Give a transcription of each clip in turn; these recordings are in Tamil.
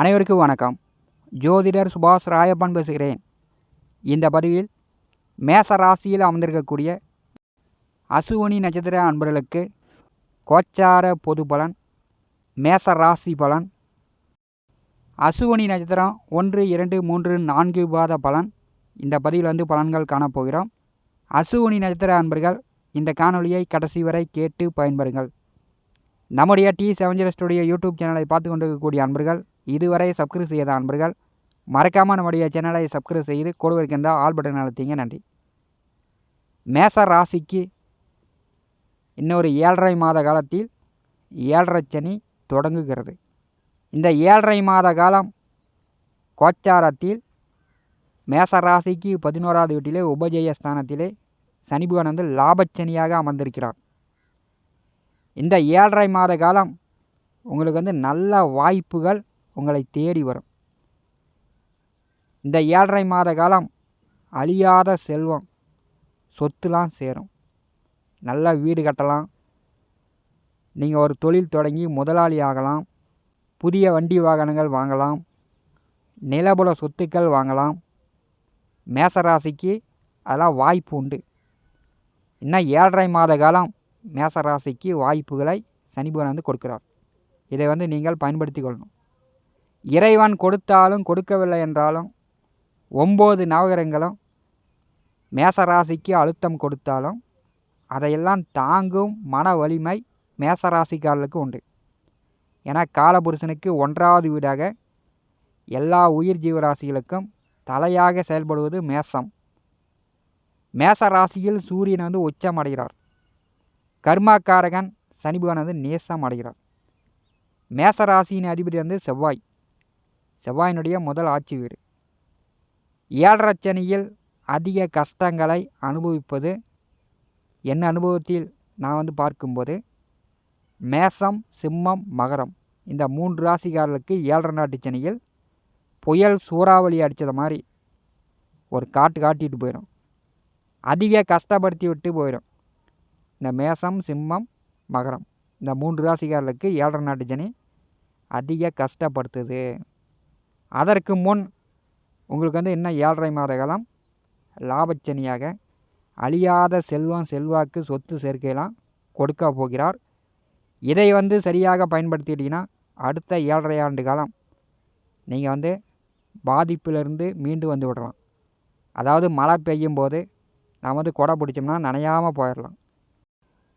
அனைவருக்கும் வணக்கம். ஜோதிடர் சுபாஷ் ராயப்பன் பேசுகிறேன். இந்த பதிவில் மேச ராசியில் அமர்ந்திருக்கக்கூடிய அசுவனி நட்சத்திர அன்பர்களுக்கு கோச்சார பொது பலன் மேச ராசி பலன் அசுவனி நட்சத்திரம் ஒன்று இரண்டு மூன்று நான்கு பாத பலன். இந்த பதிவில் வந்து பலன்கள் காணப்போகிறோம். அசுவனி நட்சத்திர அன்பர்கள் இந்த காணொளியை கடைசி வரை கேட்டு பயன்பெறுங்கள். நம்முடைய டி செவன் ஸ்டுடியோ யூடியூப் சேனலை பார்த்து கொண்டிருக்கக்கூடிய அன்பர்கள் இதுவரை சப்ஸ்கிரைப் செய்யாத அன்பர்கள் மறக்காமல் நம்முடைய சேனலை சப்ஸ்கிரைப் செய்து கொடுக்கின்ற ஆல் பட்டன் அழுத்திங்க நன்றி. மேச ராசிக்கு இன்னொரு ஏழரை மாத காலத்தில் ஏழரை சனி தொடங்குகிறது. இந்த ஏழரை மாத காலம் கோச்சாரத்தில் மேச ராசிக்கு பதினோராவது வீட்டிலே உபஜய ஸ்தானத்திலே சனி வந்து லாபச்சனியாக அமர்ந்திருக்கிறார். இந்த ஏழரை மாத காலம் உங்களுக்கு வந்து நல்ல வாய்ப்புகள் உங்களை தேடி வரும். இந்த ஏழரை மாத காலம் அழியாத செல்வம் சொத்துலாம் சேரும். நல்ல வீடு கட்டலாம். நீங்கள் ஒரு தொழில் தொடங்கி முதலாளி ஆகலாம். புதிய வண்டி வாகனங்கள் வாங்கலாம். நிலபுல சொத்துக்கள் வாங்கலாம். மேசராசிக்கு அதெல்லாம் வாய்ப்பு உண்டு. இன்னும் ஏழரை மாத காலம் மேசராசிக்கு வாய்ப்புகளை சனிபகவான் வந்து கொடுக்கிறார். இதை வந்து நீங்கள் பயன்படுத்தி கொள்ளணும். இறைவன் கொடுத்தாலும் கொடுக்கவில்லை என்றாலும் ஒம்பது நவகிரகங்களும் மேசராசிக்கு அழுத்தம் கொடுத்தாலும் அதையெல்லாம் தாங்கும் மன வலிமை மேசராசிக்காரர்களுக்கு உண்டு. ஏன்னா காலபுருஷனுக்கு ஒன்றாவது வீடாக எல்லா உயிர் ஜீவராசிகளுக்கும் தலையாக செயல்படுவது மேசம். மேச ராசியில் சூரியன் வந்து உச்சம் அடைகிறார். கர்மாக்காரகன் சனிபகவான் வந்து நேசம் அடைகிறார். மேச ராசியின் அதிபதி வந்து செவ்வாய். செவ்வாயினுடைய முதல் ஆட்சி வீடு. ஏழரச்சனியில் அதிக கஷ்டங்களை அனுபவிப்பது என் அனுபவத்தில் நான் வந்து பார்க்கும்போது மேசம் சிம்மம் மகரம் இந்த மூன்று ராசிக்காரர்களுக்கு ஏழரை நாட்டு சனியில் புயல் சூறாவளி அடித்தது மாதிரி ஒரு காட்டு காட்டிட்டு போயிடும் அதிக கஷ்டப்படுத்தி விட்டு போயிடும் இந்த மேசம் சிம்மம் மகரம். இந்த மூன்று ராசிக்காரர்களுக்கு ஏழரை நாட்டு சனி அதிக கஷ்டப்படுத்துது. அதற்கு முன் உங்களுக்கு வந்து இன்னும் ஏழரை மாத காலம் லாபச்சனியாக அழியாத செல்வம் செல்வாக்கு சொத்து சேர்க்கையெல்லாம் கொடுக்க போகிறார். இதை வந்து சரியாக பயன்படுத்திட்டிங்கன்னா அடுத்த ஏழரை ஆண்டு காலம் நீங்கள் வந்து பாதிப்பிலிருந்து மீண்டு வந்து விடலாம். அதாவது மழை பெய்யும் போது நம்ம வந்து கொடை பிடிச்சோம்னா நனையாமல் போயிடலாம்.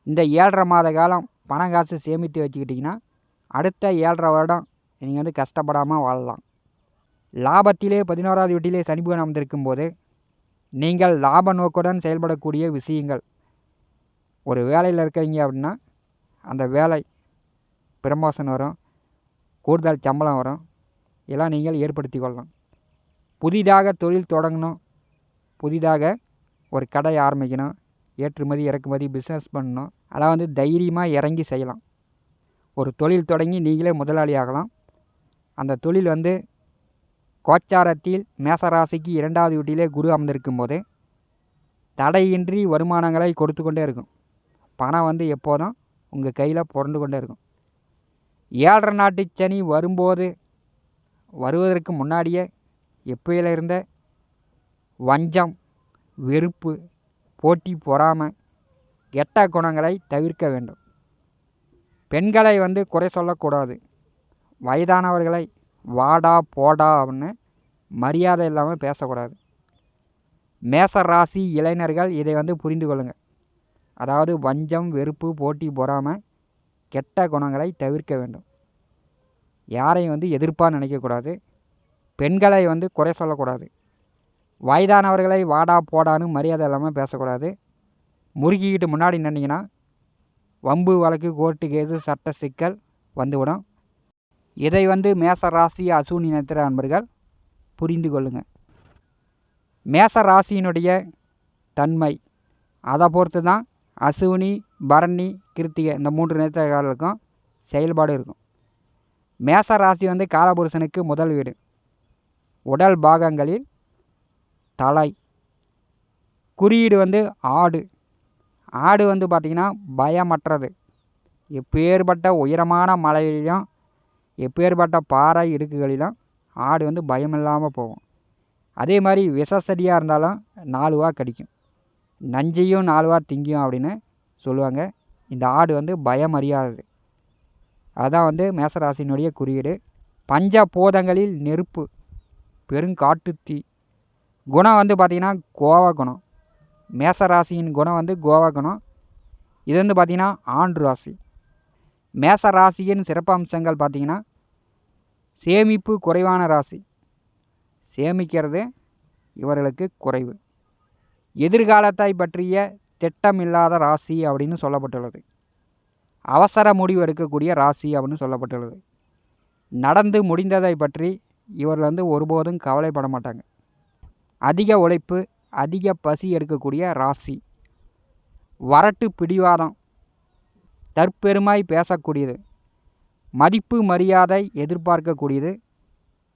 இந்த ஏழரை மாத காலம் பணம் காசு சேமித்து வச்சுக்கிட்டிங்கன்னா அடுத்த ஏழரை வருடம் நீங்கள் வந்து கஷ்டப்படாமல் வாழலாம். லாபத்திலே பதினோராவது வீட்டிலே சனிபகன் அமர்ந்திருக்கும் போது நீங்கள் லாப நோக்குடன் செயல்படக்கூடிய விஷயங்கள். ஒரு வேலையில் இருக்கிறீங்க அப்படின்னா அந்த வேலை பிரமோஷன் வரும் கூடுதல் சம்பளம் வரும் இதெல்லாம் நீங்கள் ஏற்படுத்தி கொள்ளலாம். புதிதாக தொழில் தொடங்கணும் புதிதாக ஒரு கடை ஆரம்பிக்கணும் ஏற்றுமதி இறக்குமதி பிஸ்னஸ் பண்ணணும். அதெல்லாம் வந்து தைரியமாக இறங்கி செய்யலாம். ஒரு தொழில் தொடங்கி நீங்களே முதலாளி ஆகலாம். அந்த தொழில் வந்து கோச்சாரத்தில் மேசராசிக்கு இரண்டாவது வீட்டிலே குரு அமர்ந்திருக்கும் போது தடையின்றி வருமானங்களை கொடுத்து கொண்டே இருக்கும். பணம் வந்து எப்போதும் உங்கள் கையில் புரண்டு கொண்டே இருக்கும். ஏழரை நாட்டு சனி வரும்போது வருவதற்கு முன்னாடியே எப்பயில இருந்த வஞ்சம் வெறுப்பு போட்டி பொறாமை கெட்ட குணங்களை தவிர்க்க வேண்டும். பெண்களை வந்து குறை சொல்லக்கூடாது. வயதானவர்களை வாடா போடா அப்படின்னு மரியாதை இல்லாமல் பேசக்கூடாது. மேச ராசி இளைஞர்கள் இதை வந்து புரிந்து கொள்ளுங்கள் அதாவது வஞ்சம் வெறுப்பு போட்டி பொறாமல் கெட்ட குணங்களை தவிர்க்க வேண்டும். யாரையும் வந்து எதிர்ப்பாக நினைக்கக்கூடாது. பெண்களை வந்து குறை சொல்லக்கூடாது. வயதானவர்களை வாடா போடான்னு மரியாதை இல்லாமல் பேசக்கூடாது. முறுக்கிக்கிட்டு முன்னாடி நின்னீங்கன்னா வம்பு வழக்கு கோர்ட்டு கேது சட்ட சிக்கல் வந்துவிடும். இதை வந்து மேச ராசி அசூனி நத்திர அன்பர்கள் புரிந்து கொள்ளுங்கள் மேச ராசியினுடைய தன்மை அதை பொறுத்து தான் அசுவினி பரணி கிருத்திகை இந்த மூன்று நேத்திரக்காரர்களுக்கும் செயல்பாடு இருக்கும். மேச ராசி வந்து காலபுருஷனுக்கு முதல் வீடு. உடல் பாகங்களில் தலை. குறியீடு வந்து ஆடு. ஆடு வந்து பார்த்திங்கன்னா பயமற்றது. எப்பேற்பட்ட உயரமான மலையிலையும் எப்பேற்பட்ட பாறை இடுக்குகளிலும் ஆடு வந்து பயம் இல்லாமல் போகும். அதே மாதிரி விஷசடியாக இருந்தாலும் நாலுவா கடிக்கும். நஞ்சையும் நாலுவா திங்கும் அப்படின்னு சொல்லுவாங்க. இந்த ஆடு வந்து பயம் அறியாதது அதான் வந்து மேசராசினுடைய குறியீடு. பஞ்ச போதங்களில் நெருப்பு பெருங்காட்டுத்தீ குணம் வந்து பார்த்திங்கன்னா கோவா குணம். மேச ராசியின் குணம் வந்து கோவா குணம். இது வந்து பார்த்திங்கன்னா ஆண் ராசி. மேச ராசியின் சிறப்பம்சங்கள் பார்த்திங்கன்னா சேமிப்பு குறைவான ராசி. சேமிக்கிறது இவர்களுக்கு குறைவு. எதிர்காலத்தை பற்றிய திட்டமில்லாத ராசி அப்படின்னு சொல்லப்பட்டுள்ளது. அவசர முடிவு எடுக்கக்கூடிய ராசி அப்படின்னு சொல்லப்பட்டுள்ளது. நடந்து முடிந்ததை பற்றி இவர்கள் வந்து ஒருபோதும் கவலைப்பட மாட்டாங்க. அதிக உழைப்பு அதிக பசி எடுக்கக்கூடிய ராசி. வரட்டு பிடிவாதம் தற்பெருமாய் பேசக்கூடியது மதிப்பு மரியாதை எதிர்பார்க்கக்கூடியது.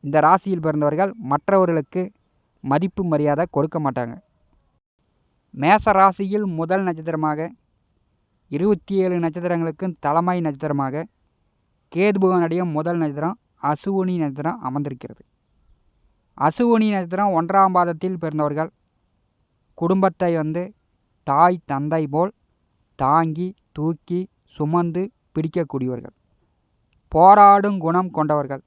இந்த ராசியில் பிறந்தவர்கள் மற்றவர்களுக்கு மதிப்பு மரியாதை கொடுக்க மாட்டாங்க. மேச ராசியில் முதல் நட்சத்திரமாக இருபத்தி ஏழு நட்சத்திரங்களுக்கும் தலைமை நட்சத்திரமாக கேதுபவனுடைய முதல் நட்சத்திரம் அசுவனி நட்சத்திரம் அமர்ந்திருக்கிறது அசுவனி நட்சத்திரம் ஒன்றாம் பாதத்தில் பிறந்தவர்கள். குடும்பத்தை வந்து தாய் தந்தை போல் தாங்கி தூக்கி சுமந்து பிடிக்கக்கூடியவர்கள். போராடும் குணம் கொண்டவர்கள்.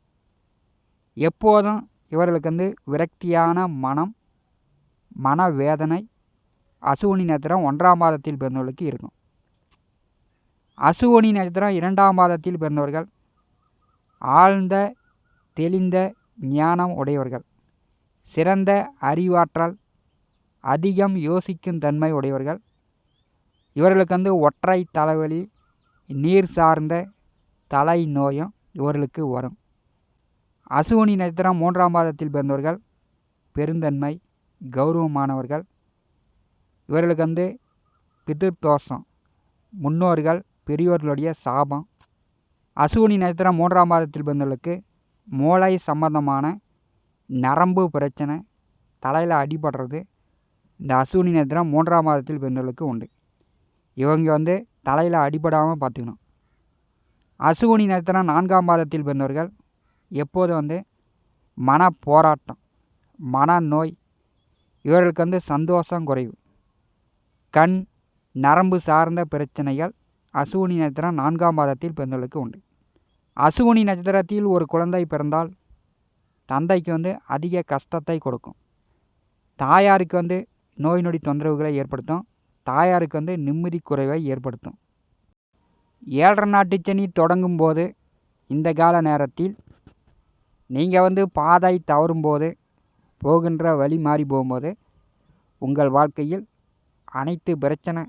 எப்போதும் இவர்களுக்கு வந்து விரக்தியான மனம் மனவேதனை அசுவனி நட்சத்திரம் ஒன்றாம் மாதத்தில் பிறந்தவர்களுக்கு இருக்கும். அசுவனி நட்சத்திரம் இரண்டாம் மாதத்தில் பிறந்தவர்கள். ஆழ்ந்த தெளிந்த ஞானம் உடையவர்கள். சிறந்த அறிவாற்றல் அதிகம் யோசிக்கும் தன்மை உடையவர்கள். இவர்களுக்கு வந்து ஒற்றை தலைவலி நீர் சார்ந்த தலை நோயும் இவர்களுக்கு வரும். அசுவனி நட்சத்திரம் மூன்றாம் பாதத்தில் பிறந்தவர்கள் பெருந்தன்மை கௌரவமானவர்கள். இவர்களுக்கு வந்து பிதிர்தோஷம் முன்னோர்கள் பெரியோர்களுடைய சாபம். அசுவனி நட்சத்திரம் மூன்றாம் மாதத்தில் பிறந்தவர்களுக்கு மூளை சம்பந்தமான நரம்பு பிரச்சனை தலையில் அடிபடுறது இந்த அசூனி நட்சத்திரம் மூன்றாம் மாதத்தில் பிறந்தவர்களுக்கு உண்டு. இவங்க வந்து தலையில் அடிபடாமல் பார்த்துக்கணும். அசுவனி நட்சத்திரம் நான்காம் மாதத்தில் பிறந்தவர்கள் எப்போதும் வந்து மன போராட்டம் மன நோய் இவர்களுக்கு வந்து சந்தோஷம் குறைவு. கண் நரம்பு சார்ந்த பிரச்சனைகள் அசுவனி நட்சத்திரம் நான்காம் மாதத்தில் பிறந்தவர்களுக்கு உண்டு. அசுவனி நட்சத்திரத்தில் ஒரு குழந்தை பிறந்தால் தந்தைக்கு வந்து அதிக கஷ்டத்தை கொடுக்கும். தாயாருக்கு வந்து நோய் நொடி தொந்தரவுகளை ஏற்படுத்தும். தாயாருக்கு வந்து நிம்மதி குறைவை ஏற்படுத்தும். ஏழரை நாட்டு சனி தொடங்கும் போது இந்த கால நேரத்தில் நீங்கள் வந்து பாதை தவறும்போது போகின்ற வழி மாறி போகும்போது உங்கள் வாழ்க்கையில் அனைத்து பிரச்சனை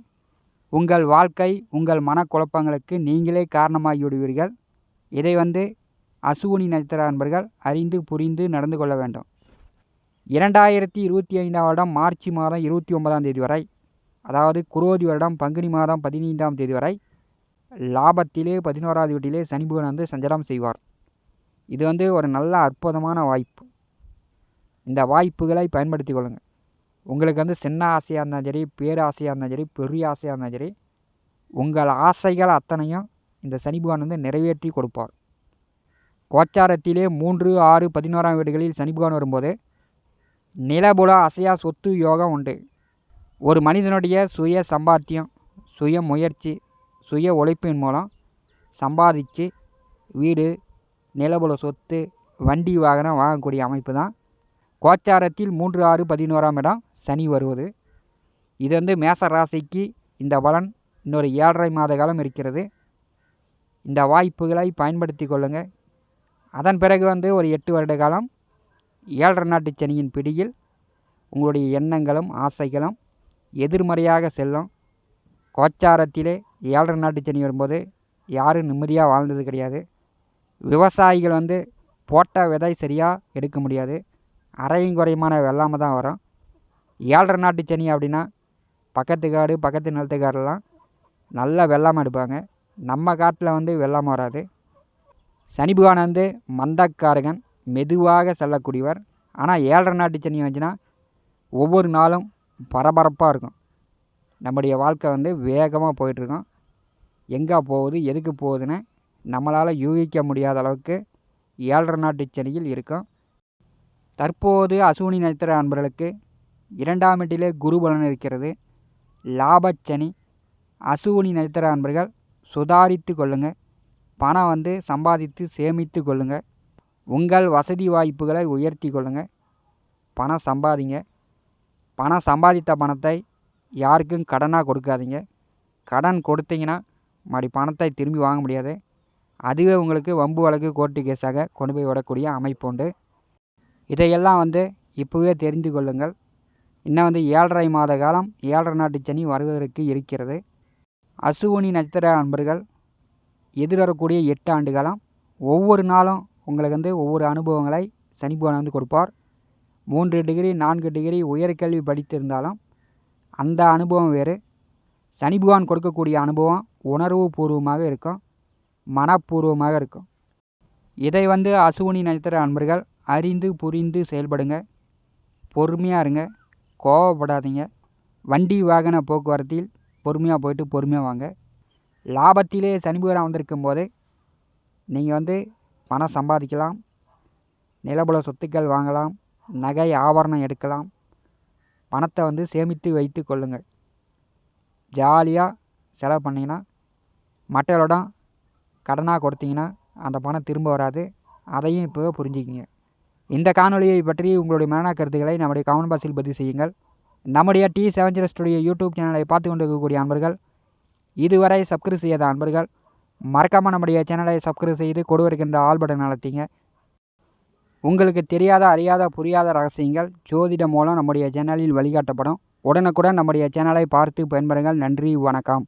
உங்கள் வாழ்க்கை உங்கள் மனக்குழப்பங்களுக்கு நீங்களே காரணமாகி விடுவீர்கள் இதை வந்து அசுவினி நட்சத்திர அன்பர்கள் அறிந்து புரிந்து நடந்து கொள்ள வேண்டும். இரண்டாயிரத்தி இருபத்தி ஐந்தாம் வருடம் மார்ச் மாதம் இருபத்தி ஒன்பதாம் தேதி வரை அதாவது குரோதி வருடம் பங்குனி மாதம் பதினைந்தாம் தேதி வரை லாபத்திலே பதினோராவது வீட்டிலே சனி வந்து சஞ்சாரம் செய்வார். இது வந்து ஒரு நல்ல அற்புதமான வாய்ப்பு. இந்த வாய்ப்புகளை பயன்படுத்தி கொள்ளுங்கள். உங்களுக்கு வந்து சின்ன ஆசையாக இருந்தாலும் சரி பேராசையாக இருந்தாலும் சரி பெரிய ஆசையாக இருந்தாலும் சரி உங்கள் ஆசைகள் அத்தனையும் இந்த சனி பகவான் வந்து நிறைவேற்றி கொடுப்பார். கோச்சாரத்திலே மூன்று ஆறு பதினோராம் வீடுகளில் சனி பகவான் வரும்போது நிலபுல அசையா சொத்து யோகம் உண்டு. ஒரு மனிதனுடைய சுய சம்பாத்தியம் சுய முயற்சி சுய உழைப்பின் மூலம் சம்பாதிச்சு வீடு நிலபுல சொத்து வண்டி வாகனம் வாங்கக்கூடிய அமைப்பு தான். கோச்சாரத்தில் மூன்று ஆறு பதினோராம் இடம் சனி வருவது. இது வந்து மேச ராசிக்கு இந்த பலன் இன்னொரு ஏழரை மாத காலம் இருக்கிறது. இந்த வாய்ப்புகளை பயன்படுத்தி கொள்ளுங்கள் அதன் பிறகு வந்து ஒரு எட்டு வருட காலம் ஏழரை நாட்டு சனியின் பிடியில் உங்களுடைய எண்ணங்களும் ஆசைகளும் எதிர்மறையாக செல்லும். கோச்சாரத்திலே ஏழரை நாட்டு சனி வரும்போது யாரும் நிம்மதியாக வாழ்ந்தது கிடையாது. விவசாயிகள் வந்து போட்ட விதை சரியாக எடுக்க முடியாது. அரையும் குறையுமான வெள்ளாமல் தான் வரும். ஏழரை நாட்டு சனி அப்படின்னா பக்கத்து காடு பக்கத்து நிலத்துக்காரெல்லாம் நல்லா வெள்ளாமல் எடுப்பாங்க. நம்ம காட்டில் வந்து வெள்ளாமல் வராது. சனி பகவான் வந்து மந்தக்காரகன் மெதுவாக செல்லக்கூடியவர். ஆனால் ஏழரை நாட்டு சனி வந்துச்சுன்னா ஒவ்வொரு நாளும் பரபரப்பாக இருக்கும். நம்முடைய வாழ்க்கை வந்து வேகமாக போயிட்டுருக்கோம். எங்கே போகுது எதுக்கு போகுதுன்னு நம்மளால் யூகிக்க முடியாத அளவுக்கு ஏழரை நாட்டு சனியில் இருக்கும். தற்போது அசுவினி நட்சத்திர அன்பர்களுக்கு இரண்டாம் வீட்டிலே குரு பலன் இருக்கிறது. லாபச்சனி அசுவினி நட்சத்திர அன்பர்கள் சுதாரித்து கொள்ளுங்கள் பணம் வந்து சம்பாதித்து சேமித்து கொள்ளுங்கள் உங்கள் வசதி வாய்ப்புகளை உயர்த்தி கொள்ளுங்கள் பணம் சம்பாதிங்க. பணம் சம்பாதித்த பணத்தை யாருக்கும் கடனாக கொடுக்காதீங்க. கடன் கொடுத்தீங்கன்னா மறுபடி பணத்தை திரும்பி வாங்க முடியாது. அதுவே உங்களுக்கு வம்பு வழக்கு கோர்ட்டு கேஸாக கொண்டு போய் விடக்கூடிய அமைப்பு உண்டு. இதையெல்லாம் வந்து இப்போவே தெரிந்து கொள்ளுங்கள். இன்னும் வந்து ஏழரை மாத காலம் ஏழரை நாட்டு சனி வருவதற்கு இருக்கிறது. அசுவனி நட்சத்திர அன்பர்கள் எதிர்வரக்கூடிய எட்டு ஆண்டு காலம் ஒவ்வொரு நாளும் உங்களுக்கு வந்து ஒவ்வொரு அனுபவங்களை சனி பகவான் வந்து கொடுப்பார். மூன்று டிகிரி நான்கு டிகிரி உயர்கல்வி படித்திருந்தாலும் அந்த அனுபவம் வேறு. சனி பகவான் கொடுக்கக்கூடிய அனுபவம் உணர்வு பூர்வமாக இருக்கும் மனப்பூர்வமாக இருக்கும். இதை வந்து அசுவினி நட்சத்திர அன்பர்கள் அறிந்து புரிந்து செயல்படுங்க பொறுமையாக இருங்க கோவப்படாதீங்க. வண்டி வாகன போக்குவரத்தில் பொறுமையாக போயிட்டு பொறுமையாக வாங்க. லாபத்திலே சனி பகவான் வந்திருக்கும் போது நீங்கள் வந்து பணம் சம்பாதிக்கலாம் நிலபுல சொத்துக்கள் வாங்கலாம் நகை ஆபரணம் எடுக்கலாம் பணத்தை வந்து சேமித்து வைத்து கொள்ளுங்கள். ஜாலியாக செலவு பண்ணிங்கன்னா மற்றவரிடம் கடனாக கொடுத்தீங்கன்னா அந்த பணம் திரும்ப வராது. அதையும் இப்போவே புரிஞ்சுக்கிங்க. இந்த காணொலியை பற்றி உங்களுடைய மன கருத்துக்களை நம்முடைய கமெண்ட் பாக்ஸில் பதிவு செய்யுங்கள். நம்முடைய T seven zero studio YouTube சேனலை பார்த்து கொண்டு இருக்கக்கூடிய அன்பர்கள் இதுவரை சப்ஸ்கிரைப் செய்யாத அன்பர்கள் மறக்காமல் நம்முடைய சேனலை சப்ஸ்கிரைப் செய்து கொடு வருகின்ற ஆல் பட்டன் உங்களுக்கு தெரியாத அறியாத புரியாத ரகசியங்கள் ஜோதிடம் மூலம் நம்முடைய சேனலில் வழிகாட்டப்படும். உடனுக்குடன் நம்முடைய சேனலை பார்த்து பயன்பெறுங்கள் நன்றி வணக்கம்.